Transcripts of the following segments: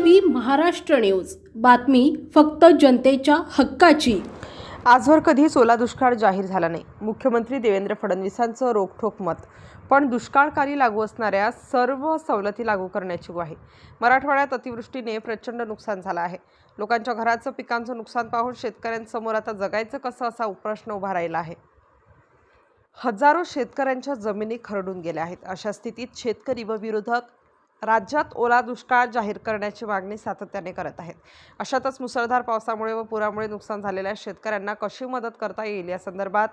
V Maharashtra news. बातमी फक्त जनतेच्या हक्काची. आजवर कधीच ओला दुष्काळ जाहीर झाला नाही. मुख्यमंत्री देवेंद्र फडणवीसांचं रोखठोक मत. पण दुष्काळकाली लागू असणाऱ्या सर्व सवलती लागू करण्याची ग्वाही. मराठवाड्यात अतिवृष्टीने प्रचंड नुकसान झालं आहे. लोकांच्या घराचं पिकांचं नुकसान पाहून शेतकऱ्यांसमोर आता जगायचं कसं असा प्रश्न उभा राहिला आहे. हजारो शेतकऱ्यांच्या जमिनी खरडून गेल्या आहेत. अशा स्थितीत शेतकरी व विरोधक राज्यात ओला दुष्काळ जाहीर करण्याची मागणी सातत्याने करत आहेत. अशातच मुसळधार पावसामुळे व पुरामुळे नुकसान झालेल्या शेतकऱ्यांना कशी मदत करता येईल या संदर्भात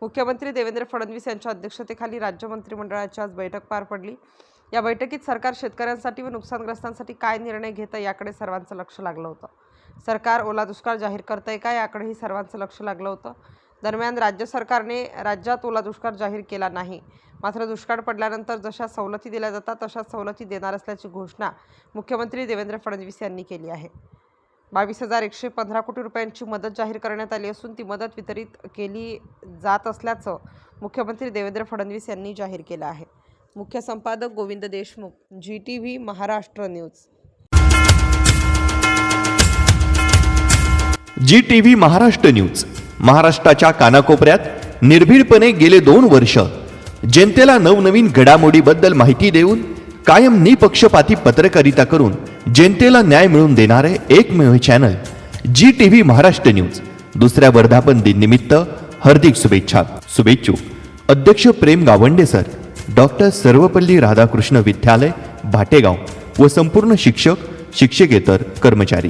मुख्यमंत्री देवेंद्र फडणवीस यांच्या अध्यक्षतेखाली राज्य मंत्रिमंडळाची आज बैठक पार पडली. या बैठकीत सरकार शेतकऱ्यांसाठी व नुकसानग्रस्तांसाठी काय निर्णय घेतं याकडे सर्वांचं लक्ष लागलं होतं. सरकार ओला दुष्काळ जाहीर करतंय का याकडेही सर्वांचं लक्ष लागलं होतं. दरम्यान राज्य सरकारने राज्यात ओला दुष्काळ जाहीर केला नाही. मात्र दुष्काळ पडल्यानंतर जशा सवलती दिल्या जातात तशाच सवलती देणार असल्याची घोषणा मुख्यमंत्री देवेंद्र फडणवीस यांनी केली आहे. बावीस हजार एकशे पंधरा कोटी रुपयांची मदत जाहीर करण्यात आली असून ती मदत वितरित केली जात असल्याचं मुख्यमंत्री देवेंद्र फडणवीस यांनी जाहीर केलं आहे. मुख्य संपादक Govind Deshmukh G T V Maharashtra news. G T V Maharashtra news. महाराष्ट्राच्या कानाकोपऱ्यात निर्भीडपणे गेले दोन वर्ष. जनतेला नवनवीन घडामोडीबद्दल माहिती देऊन कायम निपक्षपाती पत्रकारिता करून जनतेला न्याय मिळवून देणारे एकमेव channel G T V Maharashtra news. दुसऱ्या वर्धापन दिननिमित्त हार्दिक शुभेच्छा. शुभेच्छुक अध्यक्ष प्रेम गावंडे सर डॉक्टर सर्वपल्ली राधाकृष्ण विद्यालय भाटेगाव व संपूर्ण शिक्षक शिक्षकेतर कर्मचारी.